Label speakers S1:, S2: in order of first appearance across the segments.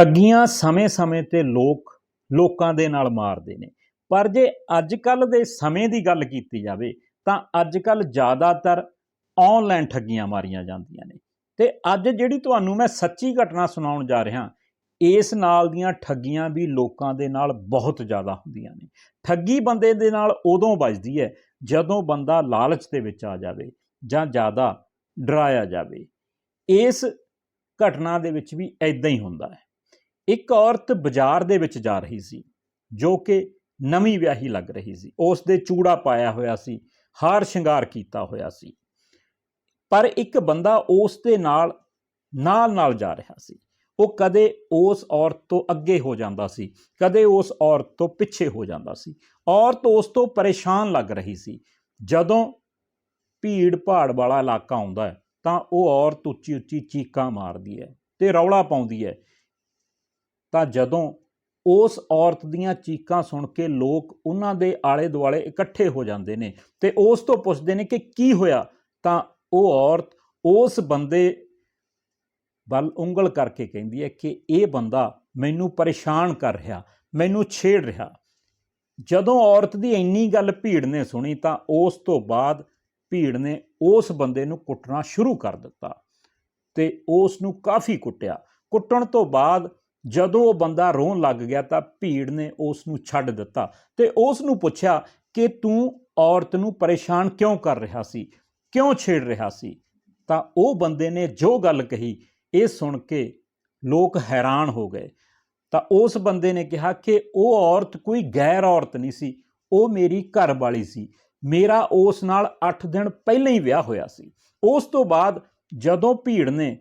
S1: ਠੱਗੀਆਂ ਸਮੇਂ-ਸਮੇਂ ਤੇ ਲੋਕ ਲੋਕਾਂ ਦੇ ਨਾਲ ਮਾਰਦੇ ਨੇ। ਪਰ ਜੇ ਅੱਜ ਕੱਲ ਦੇ ਸਮੇਂ ਦੀ ਗੱਲ ਕੀਤੀ ਜਾਵੇ, ਤਾਂ ਅੱਜ ਕੱਲ ਜ਼ਿਆਦਾਤਰ ਆਨਲਾਈਨ ਠੱਗੀਆਂ ਮਾਰੀਆਂ ਜਾਂਦੀਆਂ ਨੇ। ਤੇ ਅੱਜ ਜਿਹੜੀ ਤੁਹਾਨੂੰ ਮੈਂ ਸੱਚੀ ਘਟਨਾ ਸੁਣਾਉਣ ਜਾ ਰਿਹਾ, ਇਸ ਨਾਲ ਦੀਆਂ ਠੱਗੀਆਂ ਵੀ ਲੋਕਾਂ ਦੇ ਨਾਲ ਬਹੁਤ ਜ਼ਿਆਦਾ ਹੁੰਦੀਆਂ ਨੇ। ਠੱਗੀ ਬੰਦੇ ਦੇ ਨਾਲ ਉਦੋਂ ਵੱਜਦੀ ਹੈ, ਜਦੋਂ ਬੰਦਾ ਲਾਲਚ ਦੇ ਵਿੱਚ ਆ ਜਾਵੇ ਜਾਂ ਜ਼ਿਆਦਾ ਡਰਾਇਆ ਜਾਵੇ। ਇਸ ਘਟਨਾ ਦੇ ਵਿੱਚ ਵੀ ਐਦਾਂ ਹੀ ਹੁੰਦਾ ਹੈ। ਇੱਕ ਔਰਤ ਬਾਜ਼ਾਰ ਦੇ ਵਿੱਚ ਜਾ ਰਹੀ ਸੀ, ਜੋ ਕਿ ਨਵੀਂ ਵਿਆਹੀ ਲੱਗ ਰਹੀ ਸੀ। ਉਸ ਦੇ ਚੂੜਾ ਪਾਇਆ ਹੋਇਆ ਸੀ, ਹਾਰ ਸ਼ਿੰਗਾਰ ਕੀਤਾ ਹੋਇਆ ਸੀ। ਪਰ ਇੱਕ ਬੰਦਾ ਉਸ ਦੇ ਨਾਲ ਨਾਲ ਨਾਲ ਜਾ ਰਿਹਾ ਸੀ। ਉਹ ਕਦੇ ਉਸ ਔਰਤ ਤੋਂ ਅੱਗੇ ਹੋ ਜਾਂਦਾ ਸੀ, ਕਦੇ ਉਸ ਔਰਤ ਤੋਂ ਪਿੱਛੇ ਹੋ ਜਾਂਦਾ ਸੀ। ਔਰਤ ਉਸ ਤੋਂ ਪਰੇਸ਼ਾਨ ਲੱਗ ਰਹੀ ਸੀ। ਜਦੋਂ ਭੀੜ ਭਾੜ ਵਾਲਾ ਇਲਾਕਾ ਆਉਂਦਾ ਹੈ, ਤਾਂ ਉਹ ਔਰਤ ਉੱਚੀ ਉੱਚੀ ਚੀਕਾਂ ਮਾਰਦੀ ਹੈ ਤੇ ਰੌਲਾ ਪਾਉਂਦੀ ਹੈ ਤਾਂ ਜਦੋਂ ਉਸ ਔਰਤ ਦੀਆਂ ਚੀਕਾਂ ਸੁਣ ਕੇ ਲੋਕ ਉਹਨਾਂ ਦੇ ਆਲੇ ਦੁਆਲੇ ਇਕੱਠੇ ਹੋ ਜਾਂਦੇ ਨੇ ਤੇ ਉਸ ਤੋਂ ਪੁੱਛਦੇ ਨੇ ਕਿ ਕੀ ਹੋਇਆ, ਤਾਂ ਉਹ ਔਰਤ ਉਸ ਬੰਦੇ ਵੱਲ ਉਂਗਲ ਕਰਕੇ ਕਹਿੰਦੀ ਹੈ ਕਿ ਇਹ ਬੰਦਾ ਮੈਨੂੰ ਪਰੇਸ਼ਾਨ ਕਰ ਰਿਹਾ, ਮੈਨੂੰ ਛੇੜ ਰਿਹਾ। ਜਦੋਂ ਔਰਤ ਦੀ ਇੰਨੀ ਗੱਲ ਭੀੜ ਨੇ ਸੁਣੀ ਤਾਂ ਉਸ ਤੋਂ ਬਾਅਦ ਭੀੜ ਨੇ ਉਸ ਬੰਦੇ ਨੂੰ ਕੁੱਟਣਾ ਸ਼ੁਰੂ ਕਰ ਦਿੱਤਾ ਤੇ ਉਸ ਨੂੰ ਕਾਫੀ ਕੁੱਟਿਆ। ਕੁੱਟਣ ਤੋਂ ਬਾਅਦ ਜਦੋਂ ਉਹ ਬੰਦਾ ਰੋਣ ਲੱਗ ਗਿਆ ਤਾਂ ਭੀੜ ਨੇ ਉਸ ਨੂੰ ਛੱਡ ਦਿੱਤਾ ਤੇ ਉਸ ਨੂੰ ਪੁੱਛਿਆ ਕਿ ਤੂੰ ਔਰਤ ਨੂੰ ਪਰੇਸ਼ਾਨ ਕਿਉਂ ਕਰ ਰਿਹਾ ਸੀ? ਕਿਉਂ ਛੇੜ ਰਿਹਾ ਸੀ? ਤਾਂ ਉਹ ਬੰਦੇ ਨੇ ਜੋ ਗੱਲ ਕਹੀ, ਇਹ ਸੁਣ ਕੇ ਲੋਕ ਹੈਰਾਨ ਹੋ ਗਏ। ਤਾਂ ਉਸ ਬੰਦੇ ਨੇ ਕਿਹਾ ਕਿ ਉਹ ਔਰਤ ਕੋਈ ਗੈਰ ਔਰਤ ਨਹੀਂ ਸੀ, ਉਹ ਮੇਰੀ ਘਰ ਵਾਲੀ ਸੀ। ਮੇਰਾ ਉਸ ਨਾਲ 8 ਦਿਨ ਪਹਿਲਾਂ ਹੀ ਵਿਆਹ ਹੋਇਆ ਸੀ। ਉਸ ਤੋਂ ਬਾਅਦ ਜਦੋਂ ਭੀੜ ਨੇ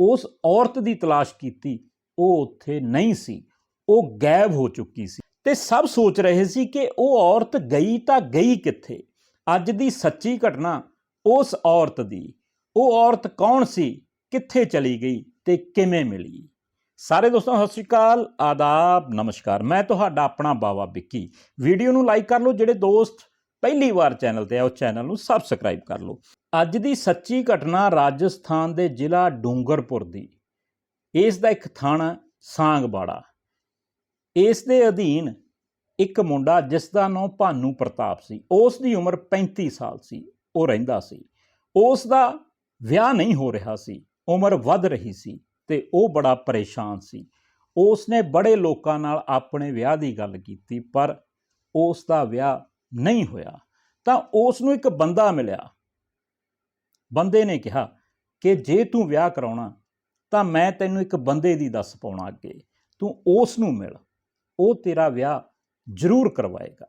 S1: ਉਸ ਔਰਤ ਦੀ ਤਲਾਸ਼ ਕੀਤੀ ਉਹ ਉੱਥੇ ਨਹੀਂ ਸੀ। ਉਹ ਗਾਇਬ ਹੋ ਚੁੱਕੀ ਸੀ ਤੇ ਸਭ ਸੋਚ ਰਹੇ ਸੀ ਕਿ ਉਹ ਔਰਤ ਗਈ ਤਾਂ ਗਈ ਕਿੱਥੇ? ਅੱਜ ਦੀ ਸੱਚੀ ਘਟਨਾ ਉਸ ਔਰਤ ਦੀ। ਉਹ ਔਰਤ ਕੌਣ ਸੀ? ਕਿੱਥੇ ਚਲੀ ਗਈ ਤੇ ਕਿਵੇਂ ਮਿਲੀ? ਸਾਰੇ ਦੋਸਤੋ, ਸਤਿ ਸ਼੍ਰੀ ਅਕਾਲ, ਆਦਾਬ, ਨਮਸਕਾਰ। ਮੈਂ ਤੁਹਾਡਾ ਆਪਣਾ ਬਾਵਾ ਵਿੱਕੀ। ਵੀਡੀਓ ਨੂੰ ਲਾਈਕ ਕਰ ਲਓ, ਜਿਹੜੇ ਦੋਸਤ ਪਹਿਲੀ ਵਾਰ ਚੈਨਲ ਤੇ ਆ, ਉਹ ਚੈਨਲ ਨੂੰ ਸਬਸਕ੍ਰਾਈਬ ਕਰ ਲਓ। ਅੱਜ ਦੀ ਸੱਚੀ ਘਟਨਾ ਰਾਜਸਥਾਨ ਦੇ ਜ਼ਿਲ੍ਹਾ ਡੂੰਗਰਪੁਰ ਦੀ। ਇਸ ਦਾ ਇੱਕ ਥਾਣਾ ਸਾਂਗਬਾੜਾ ਇਸ ਦੇ ਅਧੀਨ ਇੱਕ ਮੁੰਡਾ ਜਿਸ ਦਾ ਨਾਮ ਭਾਨੂ ਪ੍ਰਤਾਪ ਸੀ, ਉਸ ਦੀ ਉਮਰ 35 ਸਾਲ ਸੀ, ਉਹ ਰਹਿੰਦਾ ਸੀ। ਉਸ ਦਾ ਵਿਆਹ ਨਹੀਂ ਹੋ ਰਿਹਾ ਸੀ, ਉਮਰ ਵੱਧ ਰਹੀ ਸੀ ਤੇ ਉਹ ਬੜਾ ਪਰੇਸ਼ਾਨ ਸੀ। ਉਸ ਨੇ ਬੜੇ ਲੋਕਾਂ ਨਾਲ ਆਪਣੇ ਵਿਆਹ ਦੀ ਗੱਲ ਕੀਤੀ, ਪਰ ਉਸ ਦਾ ਵਿਆਹ ਨਹੀਂ ਹੋਇਆ। ਤਾਂ ਉਸ ਨੂੰ ਇੱਕ ਬੰਦਾ ਮਿਲਿਆ। ਬੰਦੇ ਨੇ ਕਿਹਾ ਕਿ ਜੇ ਤੂੰ ਵਿਆਹ ਕਰਾਉਣਾ ਤਾਂ ਮੈਂ ਤੈਨੂੰ ਇੱਕ ਬੰਦੇ ਦੀ ਦੱਸ ਪਾਉਣਾ ਅੱਗੇ। ਤੂੰ ਉਸ ਨੂੰ ਮਿਲ। ਉਹ ਤੇਰਾ ਵਿਆਹ ਜ਼ਰੂਰ ਕਰਵਾਏਗਾ।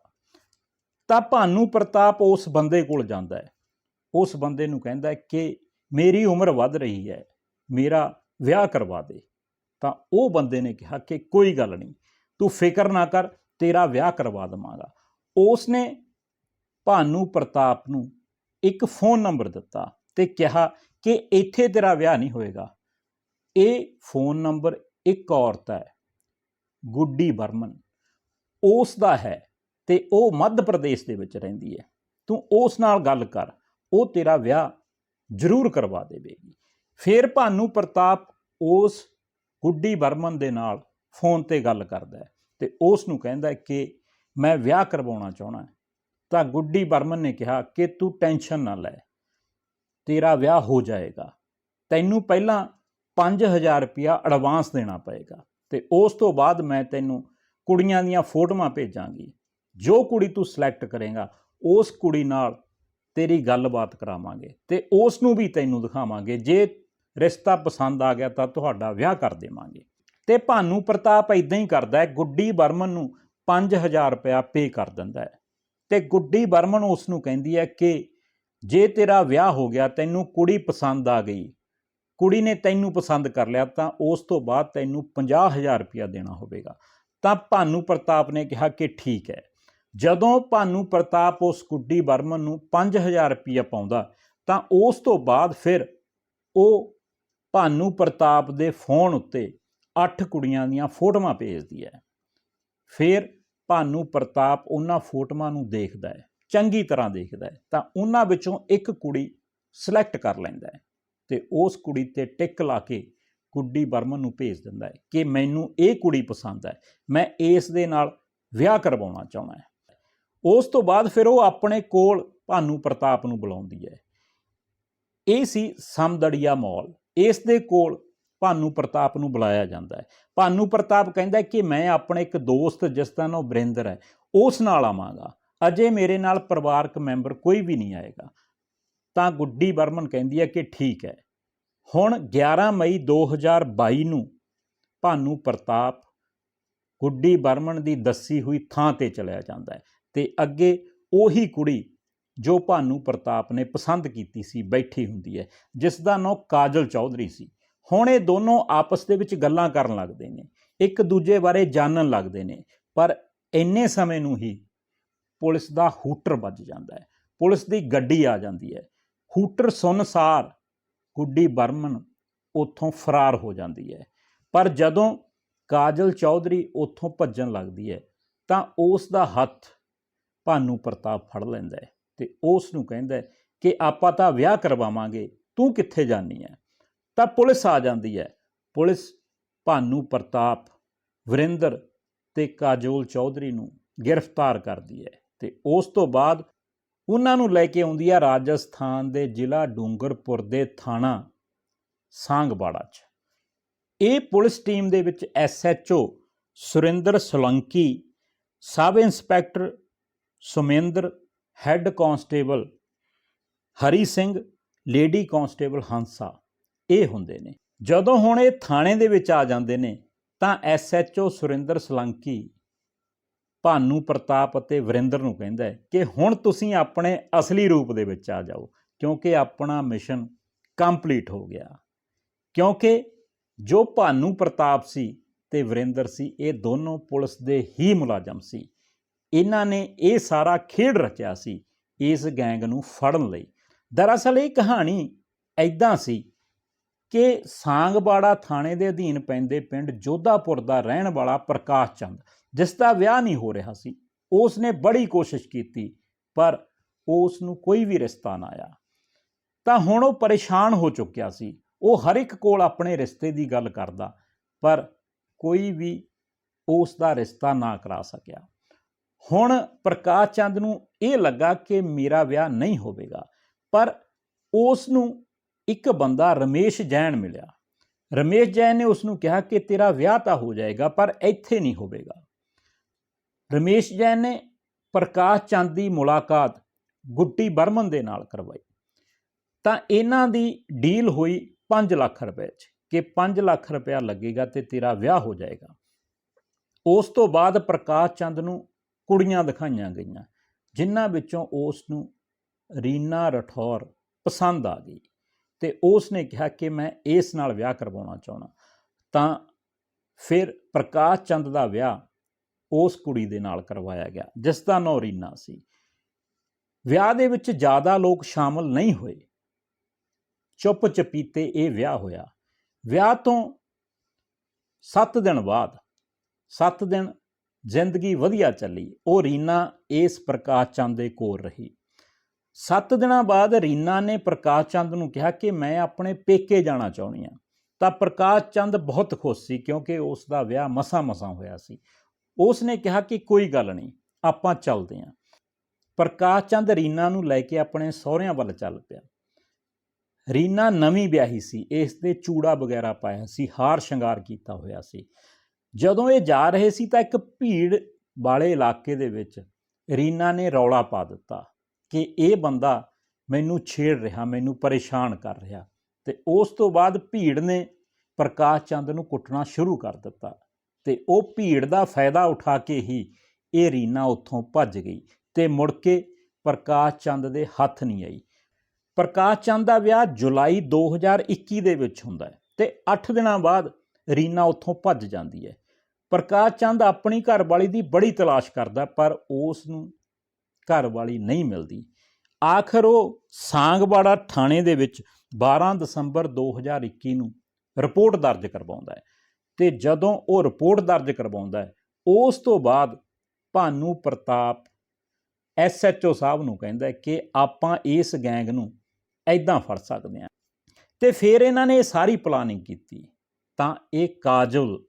S1: ਤਾਂ ਭਾਨੂ ਪ੍ਰਤਾਪ ਉਸ ਬੰਦੇ ਕੋਲ ਜਾਂਦਾ ਹੈ। ਉਸ ਬੰਦੇ ਨੂੰ ਕਹਿੰਦਾ ਕਿ ਮੇਰੀ ਉਮਰ ਵੱਧ ਰਹੀ ਹੈ। ਮੇਰਾ ਵਿਆਹ ਕਰਵਾ ਦੇ। ਤਾਂ ਉਹ ਬੰਦੇ ਨੇ ਕਿਹਾ ਕਿ ਕੋਈ ਗੱਲ ਨਹੀਂ। ਤੂੰ ਫਿਕਰ ਨਾ ਕਰ, ਤੇਰਾ ਵਿਆਹ ਕਰਵਾ ਦਵਾਂਗਾ। ਉਸ ਨੇ ਭਾਨੂ ਪ੍ਰਤਾਪ ਨੂੰ ਇੱਕ ਫੋਨ ਨੰਬਰ ਦਿੱਤਾ ਤੇ ਕਿਹਾ ਕਿ ਇੱਥੇ ਤੇਰਾ ਵਿਆਹ ਨਹੀਂ ਹੋਏਗਾ। ਇਹ ਫੋਨ ਨੰਬਰ ਇੱਕ ਔਰਤ ਹੈ, ਗੁੱਡੀ ਬਰਮਨ। ਉਸ ਦਾ ਹੈ ਤੇ ਉਹ ਮੱਧ ਪ੍ਰਦੇਸ਼ ਦੇ ਵਿੱਚ ਰਹਿੰਦੀ ਹੈ। ਤੂੰ ਉਸ ਨਾਲ ਗੱਲ ਕਰ, ਉਹ ਤੇਰਾ ਵਿਆਹ ਜ਼ਰੂਰ ਕਰਵਾ ਦੇਵੇਗੀ। ਫਿਰ ਭਾਨੂ ਪ੍ਰਤਾਪ ਉਸ ਗੁੱਡੀ ਬਰਮਨ ਦੇ ਨਾਲ ਫੋਨ ਤੇ ਗੱਲ ਕਰਦਾ ਹੈ ਤੇ ਉਸ ਨੂੰ ਕਹਿੰਦਾ ਕਿ ਮੈਂ ਵਿਆਹ ਕਰਵਾਉਣਾ ਚਾਹਣਾ ਹੈ। ਤਾਂ ਗੁੱਡੀ ਬਰਮਨ ਨੇ ਕਿਹਾ ਕਿ ਤੂੰ ਟੈਨਸ਼ਨ ਨਾ ਲੈ, ਤੇਰਾ ਵਿਆਹ ਹੋ ਜਾਏਗਾ। ਤੈਨੂੰ ਪਹਿਲਾਂ 5000 ਰੁਪਿਆ ਐਡਵਾਂਸ ਦੇਣਾ ਪਏਗਾ। ਤੇ ਉਸ ਤੋਂ ਬਾਅਦ ਮੈਂ ਤੈਨੂੰ ਕੁੜੀਆਂ ਦੀਆਂ ਫੋਟੋਆਂ ਭੇਜਾਂਗੀ। ਜੋ ਕੁੜੀ ਤੂੰ ਸਿਲੈਕਟ ਕਰੇਗਾ, ਉਸ ਕੁੜੀ ਨਾਲ ਤੇਰੀ ਗੱਲਬਾਤ ਕਰਾਵਾਂਗੇ ਤੇ ਉਸ ਨੂੰ ਵੀ ਤੈਨੂੰ ਦਿਖਾਵਾਂਗੇ। ਜੇ ਰਿਸ਼ਤਾ ਪਸੰਦ ਆ ਗਿਆ ਤਾਂ ਤੁਹਾਡਾ ਵਿਆਹ ਕਰ ਦੇਵਾਂਗੇ। ਤੇ ਭਾਨੂ ਪ੍ਰਤਾਪ ਇਦਾਂ ਹੀ ਕਰਦਾ ਹੈ, ਗੁੱਡੀ ਬਰਮਨ ਨੂੰ 5000 ਰੁਪਇਆ ਪੇ ਕਰ ਦਿੰਦਾ ਹੈ। ਤੇ ਗੁੱਡੀ ਬਰਮਨ ਉਸ ਨੂੰ ਕਹਿੰਦੀ ਹੈ ਕਿ ਜੇ ਤੇਰਾ ਵਿਆਹ ਹੋ ਗਿਆ, ਤੈਨੂੰ ਕੁੜੀ ਪਸੰਦ ਆ ਗਈ ਕੁੜੀ ਨੇ ਤੈਨੂੰ ਪਸੰਦ ਕਰ ਲਿਆ ਤਾਂ ਉਸ ਤੋਂ ਬਾਅਦ ਤੈਨੂੰ 50000 ਰੁਪਇਆ ਦੇਣਾ ਹੋਵੇਗਾ। ਤਾਂ ਭਾਨੂ ਪ੍ਰਤਾਪ ਨੇ ਕਿਹਾ ਕਿ ਠੀਕ ਹੈ। ਜਦੋਂ ਭਾਨੂ ਪ੍ਰਤਾਪ ਉਸ ਗੁੱਡੀ ਬਰਮਨ ਨੂੰ 5000 ਰੁਪਇਆ ਪਾਉਂਦਾ ਤਾਂ ਉਸ ਤੋਂ ਬਾਅਦ ਫਿਰ ਉਹ ਭਾਨੂ ਪ੍ਰਤਾਪ ਦੇ ਫੋਨ ਉੱਤੇ 8 ਕੁੜੀਆਂ ਦੀਆਂ ਫੋਟੋਆਂ ਭੇਜਦੀ ਹੈ। ਫਿਰ ਭਾਨੂ ਪ੍ਰਤਾਪ ਉਹਨਾਂ ਫੋਟੋਆਂ ਨੂੰ ਦੇਖਦਾ ਹੈ, ਚੰਗੀ ਤਰ੍ਹਾਂ ਦੇਖਦਾ ਹੈ ਤਾਂ ਉਹਨਾਂ ਵਿੱਚੋਂ ਇੱਕ ਕੁੜੀ ਸਿਲੈਕਟ ਕਰ ਲੈਂਦਾ ਹੈ। ਤੇ ਉਸ ਕੁੜੀ ਤੇ ਟਿਕ ਲਾ ਕੇ ਗੁੱਡੀ ਬਰਮਨ ਨੂੰ ਭੇਜ ਦਿੰਦਾ ਹੈ ਕਿ ਮੈਨੂੰ ਇਹ ਕੁੜੀ ਪਸੰਦ ਹੈ, ਮੈਂ ਇਸ ਦੇ ਨਾਲ ਵਿਆਹ ਕਰਵਾਉਣਾ ਚਾਹੁੰਦਾ ਹੈ। ਉਸ ਤੋਂ ਬਾਅਦ ਫਿਰ ਉਹ ਆਪਣੇ ਕੋਲ ਭਾਨੂ ਪ੍ਰਤਾਪ ਨੂੰ ਬੁਲਾਉਂਦੀ ਹੈ। ਇਹ ਸੀ ਸਮਦੜੀਆ ਮੌਲ ਇਸ ਦੇ ਕੋਲ ਭਾਨੂ ਪ੍ਰਤਾਪ ਨੂੰ ਬੁਲਾਇਆ ਜਾਂਦਾ ਹੈ। ਭਾਨੂ ਪ੍ਰਤਾਪ ਕਹਿੰਦਾ ਕਿ ਮੈਂ ਆਪਣੇ ਇੱਕ ਦੋਸਤ ਜਿਸ ਦਾ ਨਾਮ ਬਰਿੰਦਰ ਹੈ, ਉਸ ਨਾਲ ਆਵਾਂਗਾ। ਅਜੇ ਮੇਰੇ ਨਾਲ ਪਰਿਵਾਰਕ ਮੈਂਬਰ ਕੋਈ ਵੀ ਨਹੀਂ ਆਏਗਾ। ਤਾਂ ਗੁੱਡੀ ਬਰਮਨ ਕਹਿੰਦੀ ਹੈ ਕਿ ਠੀਕ ਹੈ। ਹੁਣ 11 ਮਈ 2022 ਨੂੰ ਭਾਨੂ ਪ੍ਰਤਾਪ ਗੁੱਡੀ ਬਰਮਨ ਦੀ ਦੱਸੀ ਹੋਈ ਥਾਂ ਤੇ ਚਲਿਆ ਜਾਂਦਾ ਹੈ ਤੇ ਅੱਗੇ ਉਹੀ ਕੁੜੀ ਜੋ ਭਾਨੂ ਪ੍ਰਤਾਪ ਨੇ ਪਸੰਦ ਕੀਤੀ ਸੀ, ਬੈਠੀ ਹੁੰਦੀ ਹੈ ਜਿਸ ਦਾ ਨਾਂ ਕਾਜਲ ਚੌਧਰੀ ਸੀ। ਹੁਣ ਇਹ ਦੋਨੋਂ ਆਪਸ ਦੇ ਵਿੱਚ ਗੱਲਾਂ ਕਰਨ ਲੱਗਦੇ ਨੇ, ਇੱਕ ਦੂਜੇ ਬਾਰੇ ਜਾਣਨ ਲੱਗਦੇ ਨੇ, ਪਰ ਇੰਨੇ ਸਮੇਂ ਨੂੰ ਹੀ ਪੁਲਿਸ ਦਾ ਹੂਟਰ ਵੱਜ ਜਾਂਦਾ ਹੈ, ਪੁਲਿਸ ਦੀ ਗੱਡੀ ਆ ਜਾਂਦੀ ਹੈ। ਹੂਟਰ ਸੁਨਸਾਰ ਗੁੱਡੀ ਬਰਮਨ ਉੱਥੋਂ ਫਰਾਰ ਹੋ ਜਾਂਦੀ ਹੈ। ਪਰ ਜਦੋਂ ਕਾਜਲ ਚੌਧਰੀ ਉੱਥੋਂ ਭੱਜਣ ਲੱਗਦੀ ਹੈ, ਤਾਂ ਉਸ ਦਾ ਹੱਥ ਭਾਨੂ ਪ੍ਰਤਾਪ ਫੜ ਲੈਂਦਾ ਹੈ ਤੇ ਉਸ ਨੂੰ ਕਹਿੰਦਾ ਕਿ ਆਪਾਂ ਤਾਂ ਵਿਆਹ ਕਰਵਾਵਾਂਗੇ, ਤੂੰ ਕਿੱਥੇ ਜਾਣੀ ਹੈ? ਤਾਂ ਪੁਲਿਸ ਆ ਜਾਂਦੀ ਹੈ। ਪੁਲਿਸ ਭਾਨੂ ਪ੍ਰਤਾਪ, ਵਰਿੰਦਰ ਤੇ ਕਾਜੋਲ ਚੌਧਰੀ ਨੂੰ ਗ੍ਰਿਫਤਾਰ ਕਰਦੀ ਹੈ ਤੇ ਉਸ ਤੋਂ ਬਾਅਦ ਉਹਨਾਂ ਨੂੰ ਲੈ ਕੇ ਆਉਂਦੀ ਆ ਰਾਜਸਥਾਨ ਦੇ ਜ਼ਿਲ੍ਹਾ ਡੂੰਗਰਪੁਰ ਦੇ ਥਾਣਾ ਸਾਂਗਵਾੜਾ 'ਚ। ਇਹ ਪੁਲਿਸ ਟੀਮ ਦੇ ਵਿੱਚ SHO Surinder Solanki, sub inspector Sumender, head constable Hari Singh, lady constable Hansa, ਇਹ ਹੁੰਦੇ ਨੇ। ਜਦੋਂ ਹੁਣ ਇਹ ਥਾਣੇ ਦੇ ਵਿੱਚ ਆ ਜਾਂਦੇ ਨੇ ਤਾਂ ਐਸਐਚਓ ਸੁਰਿੰਦਰ ਸੋਲੰਕੀ ਭਾਨੂ ਪ੍ਰਤਾਪ ਅਤੇ ਵਰਿੰਦਰ ਨੂੰ ਕਹਿੰਦਾ ਹੈ ਕਿ ਹੁਣ ਤੁਸੀਂ ਆਪਣੇ ਅਸਲੀ ਰੂਪ ਦੇ ਵਿੱਚ ਆ ਜਾਓ, ਕਿਉਂਕਿ ਆਪਣਾ ਮਿਸ਼ਨ ਕੰਪਲੀਟ ਹੋ ਗਿਆ। ਕਿਉਂਕਿ ਜੋ ਭਾਨੂ ਪ੍ਰਤਾਪ ਸੀ ਤੇ ਵਰਿੰਦਰ ਸੀ, ਇਹ ਦੋਨੋਂ ਪੁਲਿਸ ਦੇ ਹੀ ਮੁਲਾਜ਼ਮ ਸੀ। ਇਹਨਾਂ ਨੇ ਇਹ ਸਾਰਾ ਖੇਡ ਰਚਿਆ ਸੀ ਇਸ ਗੈਂਗ ਨੂੰ ਫੜਨ ਲਈ। ਦਰਅਸਲ ਇਹ ਕਹਾਣੀ ਐਦਾਂ ਸੀ ਕਿ ਸਾਂਗਬਾੜਾ ਥਾਣੇ ਦੇ ਅਧੀਨ ਪੈਂਦੇ ਪਿੰਡ ਜੋਧਾਪੁਰ ਦਾ ਰਹਿਣ ਵਾਲਾ ਪ੍ਰਕਾਸ਼ ਚੰਦ ਜਿਸ ਦਾ ਵਿਆਹ ਨਹੀਂ ਹੋ ਰਿਹਾ ਸੀ ਉਸ ਨੇ ਬੜੀ ਕੋਸ਼ਿਸ਼ ਕੀਤੀ, ਪਰ ਉਸ ਨੂੰ ਕੋਈ ਵੀ ਰਿਸ਼ਤਾ ਨਾ ਆਇਆ। ਤਾਂ ਹੁਣ ਉਹ ਪਰੇਸ਼ਾਨ ਹੋ ਚੁੱਕਿਆ ਸੀ। ਉਹ ਹਰ ਇੱਕ ਕੋਲ ਆਪਣੇ ਰਿਸ਼ਤੇ ਦੀ ਗੱਲ ਕਰਦਾ, ਪਰ ਕੋਈ ਵੀ ਉਸ ਦਾ ਰਿਸ਼ਤਾ ਨਾ ਕਰਾ ਸਕਿਆ। ਹੁਣ ਪ੍ਰਕਾਸ਼ ਚੰਦ ਨੂੰ ਇਹ ਲੱਗਾ ਕਿ ਮੇਰਾ ਵਿਆਹ ਨਹੀਂ ਹੋਵੇਗਾ, ਪਰ ਉਸ ਨੂੰ ਇੱਕ ਬੰਦਾ ਰਮੇਸ਼ ਜੈਨ ਮਿਲਿਆ। ਰਮੇਸ਼ ਜੈਨ ਨੇ ਉਸ ਨੂੰ ਕਿਹਾ ਕਿ ਤੇਰਾ ਵਿਆਹ ਤਾਂ ਹੋ ਜਾਏਗਾ, ਪਰ ਇੱਥੇ ਨਹੀਂ ਹੋਵੇਗਾ। ਰਮੇਸ਼ ਜੈਨ ਨੇ ਪ੍ਰਕਾਸ਼ ਚੰਦ ਦੀ ਮੁਲਾਕਾਤ ਗੁੱਟੀ ਬਰਮਨ ਦੇ ਨਾਲ ਕਰਵਾਈ। ਤਾਂ ਇਹਨਾਂ ਦੀ ਡੀਲ ਹੋਈ 5 ਲੱਖ ਰੁਪਏ 'ਚ, ਕਿ 5 ਲੱਖ ਰੁਪਇਆ ਲੱਗੇਗਾ ਤੇ ਤੇਰਾ ਵਿਆਹ ਹੋ ਜਾਏਗਾ। ਉਸ ਤੋਂ ਬਾਅਦ ਪ੍ਰਕਾਸ਼ ਚੰਦ ਨੂੰ ਕੁੜੀਆਂ ਦਿਖਾਈਆਂ ਗਈਆਂ, ਜਿਨ੍ਹਾਂ ਵਿੱਚੋਂ ਉਸ ਨੂੰ ਰੀਨਾ ਰਠੌਰ ਪਸੰਦ ਆ ਗਈ ਤੇ ਉਸ ਨੇ ਕਿਹਾ ਕਿ ਮੈਂ ਇਸ ਨਾਲ ਵਿਆਹ ਕਰਵਾਉਣਾ ਚਾਹੁੰਦਾ। ਤਾਂ ਫਿਰ ਪ੍ਰਕਾਸ਼ ਚੰਦ ਦਾ ਵਿਆਹ ਉਸ ਕੁੜੀ ਦੇ ਨਾਲ ਕਰਵਾਇਆ ਗਿਆ, ਜਿਸ ਦਾ ਨਾਂ ਰੀਨਾ ਸੀ। ਵਿਆਹ ਦੇ ਵਿੱਚ ਜ਼ਿਆਦਾ ਲੋਕ ਸ਼ਾਮਲ ਨਹੀਂ ਹੋਏ। ਚੁੱਪ ਚਪੀਤੇ ਇਹ ਵਿਆਹ ਹੋਇਆ। ਵਿਆਹ ਤੋਂ 7 ਦਿਨ ਬਾਅਦ 7 ਦਿਨ ਜ਼ਿੰਦਗੀ ਵਧੀਆ ਚੱਲੀ। ਉਹ ਰੀਨਾ ਇਸ ਪ੍ਰਕਾਸ਼ ਚੰਦ ਦੇ ਕੋਲ ਰਹੀ। 7 ਦਿਨਾਂ ਬਾਅਦ ਰੀਨਾ ਨੇ ਪ੍ਰਕਾਸ਼ ਚੰਦ ਨੂੰ ਕਿਹਾ ਕਿ ਮੈਂ ਆਪਣੇ ਪੇਕੇ ਜਾਣਾ ਚਾਹੁੰਦੀ ਹਾਂ। ਤਾਂ ਪ੍ਰਕਾਸ਼ ਚੰਦ ਬਹੁਤ ਖੁਸ਼ ਸੀ ਕਿਉਂਕਿ ਉਸ ਦਾ ਵਿਆਹ ਮਸਾ-ਮਸਾ ਹੋਇਆ ਸੀ। ਉਸ ਨੇ ਕਿਹਾ ਕਿ ਕੋਈ ਗੱਲ ਨਹੀਂ, ਆਪਾਂ ਚੱਲਦੇ ਹਾਂ। ਪ੍ਰਕਾਸ਼ ਚੰਦ ਰੀਨਾ ਨੂੰ ਲੈ ਕੇ ਆਪਣੇ ਸਹੁਰਿਆਂ ਵੱਲ ਚੱਲ ਪਿਆ। ਰੀਨਾ ਨਵੀਂ ਵਿਆਹੀ ਸੀ, ਇਸ 'ਤੇ ਚੂੜਾ ਵਗੈਰਾ ਪਾਇਆ ਸੀ, ਹਾਰ ਸ਼ਿੰਗਾਰ ਕੀਤਾ ਹੋਇਆ ਸੀ। ਜਦੋਂ ਇਹ ਜਾ ਰਹੇ ਸੀ ਤਾਂ ਇੱਕ ਭੀੜ ਵਾਲੇ ਇਲਾਕੇ ਦੇ ਵਿੱਚ ਰੀਨਾ ਨੇ ਰੌਲਾ ਪਾ ਦਿੱਤਾ ਕਿ ਇਹ ਬੰਦਾ ਮੈਨੂੰ ਛੇੜ ਰਿਹਾ, ਮੈਨੂੰ ਪਰੇਸ਼ਾਨ ਕਰ ਰਿਹਾ। ਤੇ ਉਸ ਤੋਂ ਬਾਅਦ ਭੀੜ ਨੇ ਪ੍ਰਕਾਸ਼ ਚੰਦ ਨੂੰ ਕੁੱਟਣਾ ਸ਼ੁਰੂ ਕਰ ਦਿੱਤਾ। ਤੇ ਉਹ ਭੀੜ ਦਾ ਫਾਇਦਾ ਉਠਾ ਕੇ ਹੀ ਇਹ ਰੀਨਾ ਉੱਥੋਂ ਭੱਜ ਗਈ ਤੇ ਮੁੜ ਕੇ ਪ੍ਰਕਾਸ਼ ਚੰਦ ਦੇ ਹੱਥ ਨਹੀਂ ਆਈ। ਪ੍ਰਕਾਸ਼ ਚੰਦ ਦਾ ਵਿਆਹ ਜੁਲਾਈ 2021 ਦੇ ਵਿੱਚ ਹੁੰਦਾ ਹੈ ਤੇ 8 ਦਿਨਾਂ ਬਾਅਦ ਰੀਨਾ ਉੱਥੋਂ ਭੱਜ ਜਾਂਦੀ ਹੈ। ਪ੍ਰਕਾਸ਼ ਚੰਦ ਆਪਣੀ ਘਰਵਾਲੀ ਦੀ ਬੜੀ ਤਲਾਸ਼ ਕਰਦਾ ਪਰ ਉਸ ਨੂੰ ਘਰਵਾਲੀ ਨਹੀਂ ਮਿਲਦੀ। ਆਖਰ ਉਹ ਸਾਂਗਵਾੜਾ ਥਾਣੇ ਦੇ ਵਿੱਚ 12 ਦਸੰਬਰ 2021 ਨੂੰ ਰਿਪੋਰਟ ਦਰਜ ਕਰਵਾਉਂਦਾ ਹੈ। ਤੇ ਜਦੋਂ ਉਹ ਰਿਪੋਰਟ ਦਰਜ ਕਰਵਾਉਂਦਾ ਹੈ, ਉਸ ਤੋਂ ਬਾਅਦ ਭਾਨੂ ਪ੍ਰਤਾਪ ਐਸਐਚਓ ਸਾਹਿਬ ਨੂੰ ਕਹਿੰਦਾ ਕਿ ਆਪਾਂ ਇਸ ਗੈਂਗ ਨੂੰ ਐਦਾਂ ਫੜ ਸਕਦੇ ਹਾਂ। ਤੇ ਫਿਰ ਇਹਨਾਂ ਨੇ ਸਾਰੀ ਪਲਾਨਿੰਗ ਕੀਤੀ। ਤਾਂ ਇਹ ਕਾਜਲ,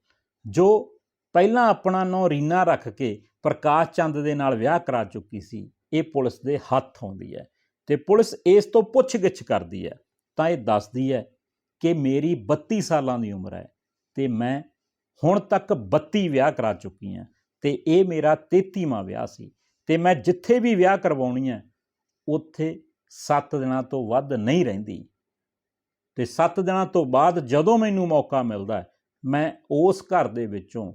S1: ਜੋ ਪਹਿਲਾਂ ਆਪਣਾ ਨਾਂ ਰੀਨਾ ਰੱਖ ਕੇ ਪ੍ਰਕਾਸ਼ ਚੰਦ ਦੇ ਨਾਲ ਵਿਆਹ ਕਰਾ ਚੁੱਕੀ ਸੀ, ਇਹ ਪੁਲਿਸ ਦੇ ਹੱਥ ਆਉਂਦੀ ਹੈ ਤੇ ਪੁਲਿਸ ਇਸ ਤੋਂ ਪੁੱਛਗਿੱਛ ਕਰਦੀ ਹੈ। ਤਾਂ ਇਹ ਦੱਸਦੀ ਹੈ ਕਿ ਮੇਰੀ 32 ਸਾਲਾਂ ਦੀ ਉਮਰ ਹੈ। ਤੇ ਮੈਂ ਹੁਣ ਤੱਕ 32 ਵਿਆਹ ਕਰਾ ਚੁੱਕੀ ਹਾਂ ਤੇ ਇਹ ਮੇਰਾ 33ਵਾਂ ਵਿਆਹ ਸੀ ਤੇ ਮੈਂ ਜਿੱਥੇ ਵੀ ਵਿਆਹ ਕਰਵਾਉਣੀ ਹੈ, ਉੱਥੇ 7 ਦਿਨਾਂ ਤੋਂ ਵੱਧ ਨਹੀਂ ਰਹਿੰਦੀ। ਤੇ 7 ਦਿਨਾਂ ਤੋਂ ਬਾਅਦ ਜਦੋਂ ਮੈਨੂੰ ਮੌਕਾ ਮਿਲਦਾ ਮੈਂ ਉਸ ਘਰ ਦੇ ਵਿੱਚੋਂ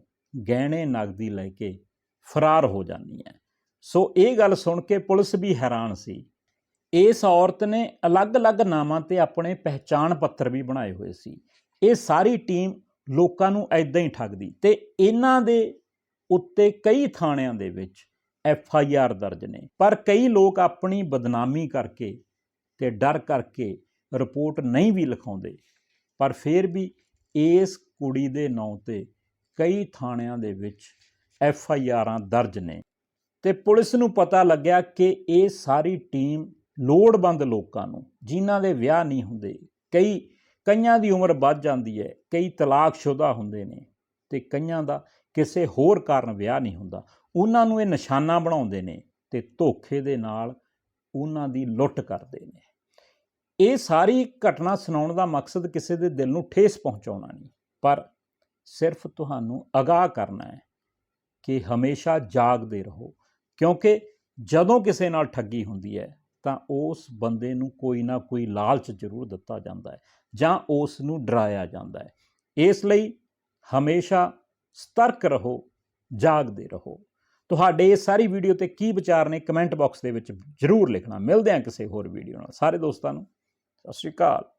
S1: ਗਹਿਣੇ ਨਗਦੀ ਲੈ ਕੇ ਫਰਾਰ ਹੋ ਜਾਂਦੀ ਹੈ। ਸੋ ਇਹ ਗੱਲ ਸੁਣ ਕੇ ਪੁਲਿਸ ਵੀ ਹੈਰਾਨ ਸੀ। ਇਸ ਔਰਤ ਨੇ ਅਲੱਗ-ਅਲੱਗ ਨਾਵਾਂ ਤੇ ਆਪਣੇ ਪਹਿਚਾਣ ਪੱਤਰ ਵੀ ਬਣਾਏ ਹੋਏ ਸੀ। ਇਹ ਸਾਰੀ ਟੀਮ ਲੋਕਾਂ ਨੂੰ ਐਦਾਂ ਹੀ ਠੱਗਦੀ। ਤੇ ਇਹਨਾਂ ਦੇ ਉੱਤੇ ਕਈ ਥਾਣਿਆਂ ਦੇ ਵਿੱਚ ਐਫ ਆਈ ਆਰ ਦਰਜ ਨੇ। ਪਰ ਕਈ ਲੋਕ ਆਪਣੀ ਬਦਨਾਮੀ ਕਰਕੇ ਤੇ ਡਰ ਕਰਕੇ ਰਿਪੋਰਟ ਨਹੀਂ ਵੀ ਲਿਖਾਉਂਦੇ। ਪਰ ਫਿਰ ਵੀ ਇਸ ਕੁੜੀ ਦੇ ਨਾਂ ਤੇ ਕਈ ਥਾਣਿਆਂ ਦੇ ਵਿੱਚ ਐਫ ਆਈ ਆਰਾਂ ਦਰਜ ਨੇ। ਤੇ ਪੁਲਿਸ ਨੂੰ ਪਤਾ ਲੱਗਿਆ ਕਿ ਇਹ ਸਾਰੀ ਟੀਮ ਲੋੜਵੰਦ ਲੋਕਾਂ ਨੂੰ, ਜਿਨ੍ਹਾਂ ਦੇ ਵਿਆਹ ਨਹੀਂ ਹੁੰਦੇ, ਕਈ ਕਈਆਂ ਦੀ ਉਮਰ ਵੱਧ ਜਾਂਦੀ ਹੈ, ਕਈ ਤਲਾਕਸ਼ੁਦਾ ਹੁੰਦੇ ਨੇ ਤੇ ਕਈਆਂ ਦਾ ਕਿਸੇ ਹੋਰ ਕਾਰਨ ਵਿਆਹ ਨਹੀਂ ਹੁੰਦਾ। ਉਹਨਾਂ ਨੂੰ ਇਹ ਨਿਸ਼ਾਨਾ ਬਣਾਉਂਦੇ ਨੇ ਤੇ ਧੋਖੇ ਦੇ ਨਾਲ ਉਹਨਾਂ ਦੀ ਲੁੱਟ ਕਰਦੇ ਨੇ। ਇਹ ਸਾਰੀ ਘਟਨਾ ਸੁਣਾਉਣ ਦਾ ਮਕਸਦ ਕਿਸੇ ਦੇ ਦਿਲ ਨੂੰ ਠੇਸ ਪਹੁੰਚਾਉਣਾ ਨਹੀਂ, ਪਰ ਸਿਰਫ ਤੁਹਾਨੂੰ ਅਗਾਹ ਕਰਨਾ ਹੈ ਕਿ ਹਮੇਸ਼ਾ ਜਾਗਦੇ ਰਹੋ, ਕਿਉਂਕਿ ਜਦੋਂ ਕਿਸੇ ਨਾਲ ਠੱਗੀ ਹੁੰਦੀ ਹੈ ਤਾਂ ਉਸ ਬੰਦੇ ਨੂੰ ਕੋਈ ਨਾ ਕੋਈ ਲਾਲਚ ਜ਼ਰੂਰ ਦਿੱਤਾ ਜਾਂਦਾ ਹੈ ਜਾਂ ਉਸ ਨੂੰ ਡਰਾਇਆ ਜਾਂਦਾ ਹੈ। ਇਸ ਲਈ ਹਮੇਸ਼ਾ ਸਤਰਕ ਰਹੋ, ਜਾਗਦੇ ਰਹੋ। ਤੁਹਾਡੇ ਇਹ ਸਾਰੀ ਵੀਡੀਓ ਤੇ ਕੀ ਵਿਚਾਰ ਨੇ ਕਮੈਂਟ ਬਾਕਸ ਦੇ ਵਿੱਚ ਜ਼ਰੂਰ ਲਿਖਣਾ। ਮਿਲਦੇ ਹਾਂ ਕਿਸੇ ਹੋਰ ਵੀਡੀਓ ਨਾਲ। ਸਾਰੇ ਦੋਸਤਾਂ ਨੂੰ, ਸਤਿ ਸ਼੍ਰੀ ਅਕਾਲ।